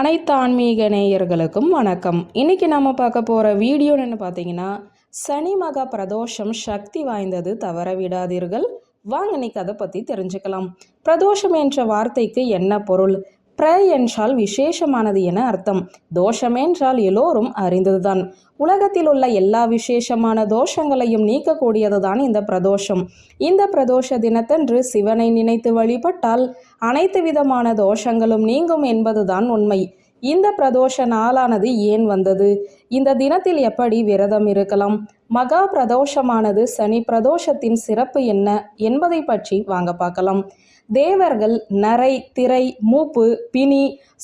அனைத்து ஆன்மீக நேயர்களுக்கும் வணக்கம். இன்னைக்கு நம்ம பார்க்க போகிற வீடியோன்னு பார்த்தீங்கன்னா சனி மகா பிரதோஷம் சக்தி வாய்ந்தது தவற விடாதீர்கள். வாங்க இன்னைக்கு அதை பற்றி தெரிஞ்சுக்கலாம். பிரதோஷம் என்ற வார்த்தைக்கு என்ன பொருள்? பிர என்றால் விசேஷமானது என அர்த்தம். தோஷம் என்றால் எல்லோரும் அறிந்ததுதான். உலகத்தில் உள்ள எல்லா விசேஷமான தோஷங்களையும் நீக்கக்கூடியதுதான் இந்த பிரதோஷம். இந்த பிரதோஷ தினத்தன்று சிவனை நினைத்து வழிபட்டால் அனைத்து விதமான தோஷங்களும் நீங்கும் என்பதுதான் உண்மை. இந்த பிரதோஷ நாளானது ஏன் வந்தது? இந்த தினத்தில் எப்படி விரதம் இருக்கலாம்? மகா பிரதோஷமானது சனி பிரதோஷத்தின் சிறப்பு என்ன என்பதை பற்றி வாங்க பார்க்கலாம். தேவர்கள் நரை திரை மூப்பு பிணி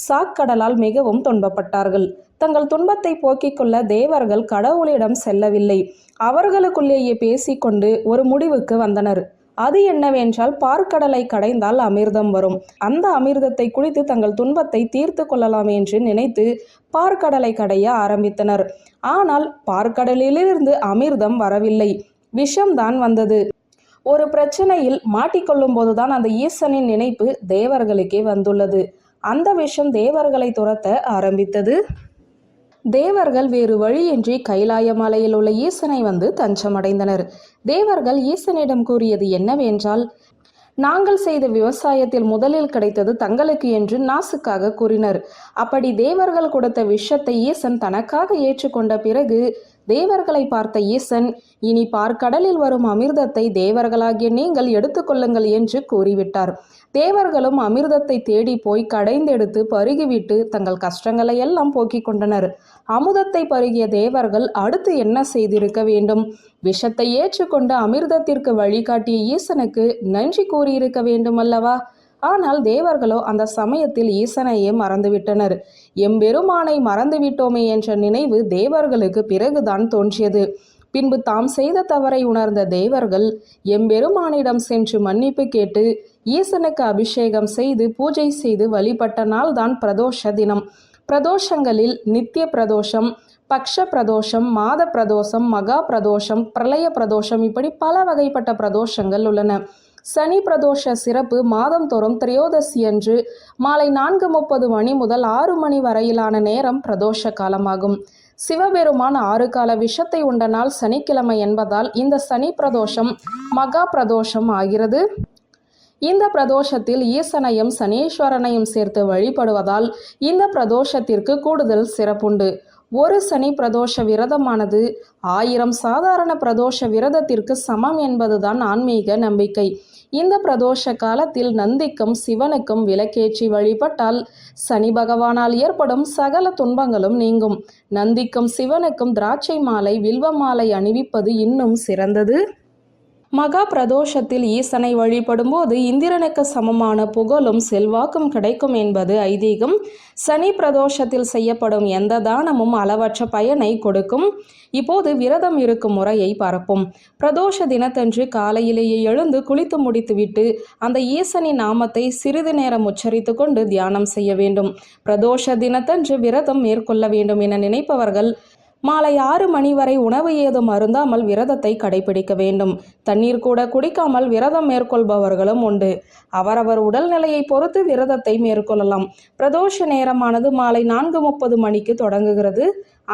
சாக்கடலால் மிகவும் துன்பப்பட்டார்கள். தங்கள் துன்பத்தை போக்கிக் கொள்ள தேவர்கள் கடவுளிடம் செல்லவில்லை. அவர்களுக்குள்ளேயே பேசிக்கொண்டு ஒரு முடிவுக்கு வந்தனர். அது என்னவென்றால் பார்க்கடலை கடைந்தால் அமிர்தம் வரும். அந்த அமிர்தத்தை குடித்து தங்கள் துன்பத்தை தீர்த்து கொள்ளலாம் என்று நினைத்து பார்க்கடலை கடைய ஆரம்பித்தனர். ஆனால் பார்க்கடலிலிருந்து அமிர்தம் வரவில்லை. விஷம்தான் வந்தது. ஒரு பிரச்சனையில் மாட்டிக்கொள்ளும் போதுதான் அந்த ஈசனின் நினைப்பு தேவர்களுக்கே வந்துள்ளது. அந்த விஷம் தேவர்களை துரத்த ஆரம்பித்தது. தேவர்கள் வேறு வழியின்றி கைலாய மலையில் உள்ள ஈசனை வந்து தஞ்சமடைந்தனர். தேவர்கள் ஈசனிடம் கூறியது என்னவென்றால் நாங்கள் செய்த விவசாயத்தில் முதலில் கிடைத்தது தங்களுக்கு என்று நாசுக்காக கூறினர். அப்படி தேவர்கள் கொடுத்த விஷத்தை ஈசன் தனக்காக ஏற்றுக்கொண்ட பிறகு தேவர்களை பார்த்த ஈசன் இனி பார்க்கடலில் வரும் அமிர்தத்தை தேவர்களாகிய நீங்கள் எடுத்துக்கொள்ளுங்கள் என்று கூறிவிட்டார். தேவர்களும் அமிர்தத்தை தேடி போய் கடைந்தெடுத்து பருகிவிட்டு தங்கள் கஷ்டங்களை எல்லாம் போக்கிக் கொண்டனர். அமுதத்தை பருகிய தேவர்கள் அடுத்து என்ன செய்திருக்க வேண்டும்? விஷத்தை ஏற்றுக்கொண்டு அமிர்தத்திற்கு வழிகாட்டிய ஈசனுக்கு நன்றி கூறியிருக்க வேண்டும் அல்லவா ஆனால் தேவர்களோ அந்த சமயத்தில் ஈசனையே மறந்துவிட்டனர். எம்பெருமானை மறந்துவிட்டோமே என்ற நினைவு தேவர்களுக்கு பிறகுதான் தோன்றியது. பின்பு தாம் செய்த தவறை உணர்ந்த தேவர்கள் எம்பெருமானிடம் சென்று மன்னிப்பு கேட்டு ஈசனுக்கு அபிஷேகம் செய்து பூஜை செய்து வழிபட்ட நாள்தான் பிரதோஷ தினம். பிரதோஷங்களில் நித்திய பிரதோஷம் பக்ஷ பிரதோஷம் மாத பிரதோஷம் மகா பிரதோஷம் பிரளய பிரதோஷம் இப்படி பல வகைப்பட்ட பிரதோஷங்கள் உள்ளன. சனி பிரதோஷ சிறப்பு மாதந்தோறும் திரையோதசி அன்று மாலை நான்கு முப்பது மணி முதல் ஆறு மணி வரையிலான நேரம் பிரதோஷ காலமாகும். சிவபெருமான் ஆறு கால விஷத்தை உண்ட நாள் சனிக்கிழமை என்பதால் இந்த சனி பிரதோஷம் மகா பிரதோஷம் ஆகிறது. இந்த பிரதோஷத்தில் ஈசனையும் சனீஸ்வரனையும் சேர்த்து வழிபடுவதால் இந்த பிரதோஷத்திற்கு கூடுதல் சிறப்புண்டு. ஒரு சனி பிரதோஷ விரதமானது ஆயிரம் சாதாரண பிரதோஷ விரதத்திற்கு சமம் என்பதுதான் ஆன்மீக நம்பிக்கை. இந்த பிரதோஷ காலத்தில் நந்திக்கும் சிவனுக்கும் விளக்கேற்றி வழிபட்டால் சனி பகவானால் ஏற்படும் சகல துன்பங்களும் நீங்கும். நந்திக்கும் சிவனுக்கும் திராட்சை மாலை வில்வ மாலை அணிவிப்பது இன்னும் சிறந்தது. மகா பிரதோஷத்தில் ஈசனை வழிபடும்போது இந்திரனுக்கு சமமான புகழும் செல்வாக்கும் கிடைக்கும் என்பது ஐதீகம். சனி பிரதோஷத்தில் செய்யப்படும் எந்த தானமும் அளவற்ற பயனை கொடுக்கும். இப்போது விரதம் இருக்கும் முறையை பரப்பும். பிரதோஷ தினத்தன்று காலையிலேயே எழுந்து குளித்து முடித்துவிட்டு அந்த ஈசனின் நாமத்தை சிறிது நேரம் உச்சரித்து கொண்டு தியானம் செய்ய வேண்டும். பிரதோஷ தினத்தன்று விரதம் மேற்கொள்ள வேண்டும் என நினைப்பவர்கள் மாலை ஆறு மணி வரை உணவு ஏதும் அருந்தாமல் விரதத்தை கடைபிடிக்க வேண்டும். தண்ணீர் கூட குடிக்காமல் விரதம் மேற்கொள்பவர்களும் உண்டு. அவரவர் உடல்நிலையை பொறுத்து விரதத்தை மேற்கொள்ளலாம். பிரதோஷ நேரமானது மாலை நான்கு முப்பது மணிக்கு தொடங்குகிறது.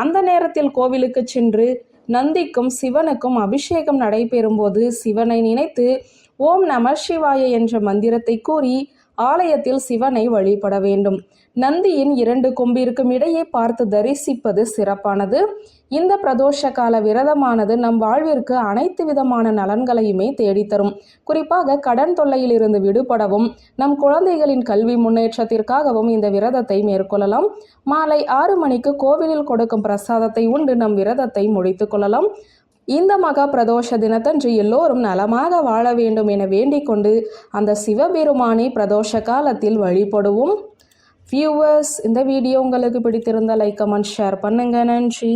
அந்த நேரத்தில் கோவிலுக்கு சென்று நந்திக்கும் சிவனுக்கும் அபிஷேகம் நடைபெறும்போது சிவனை நினைத்து ஓம் நம சிவாய என்ற மந்திரத்தை கூறி ஆலயத்தில் சிவனை வழிபட வேண்டும். நந்தியின் இரண்டு கொம்பிற்கும் இடையே பார்த்து தரிசிப்பது சிறப்பானது. இந்த பிரதோஷ கால விரதமானது நம் வாழ்விற்கு அனைத்து விதமான நலன்களையுமே தேடித்தரும். குறிப்பாக கடன் தொல்லையிலிருந்து விடுபடவும் நம் குழந்தைகளின் கல்வி முன்னேற்றத்திற்காகவும் இந்த விரதத்தை மேற்கொள்ளலாம். மாலை ஆறு மணிக்கு கோவிலில் கொடுக்கும் பிரசாதத்தை உண்டு. நம் விரதத்தை முடித்துக் கொள்ளலாம். இந்த மகா பிரதோஷ தினத்தன்று எல்லோரும் நலமாக வாழ வேண்டும் என வேண்டிக் கொண்டு அந்த சிவபெருமானை பிரதோஷ காலத்தில் வழிபடுவோம். வியூவர்ஸ் இந்த வீடியோ உங்களுக்கு பிடித்திருந்த லைக் கமெண்ட் ஷேர் பண்ணுங்க. நன்றி.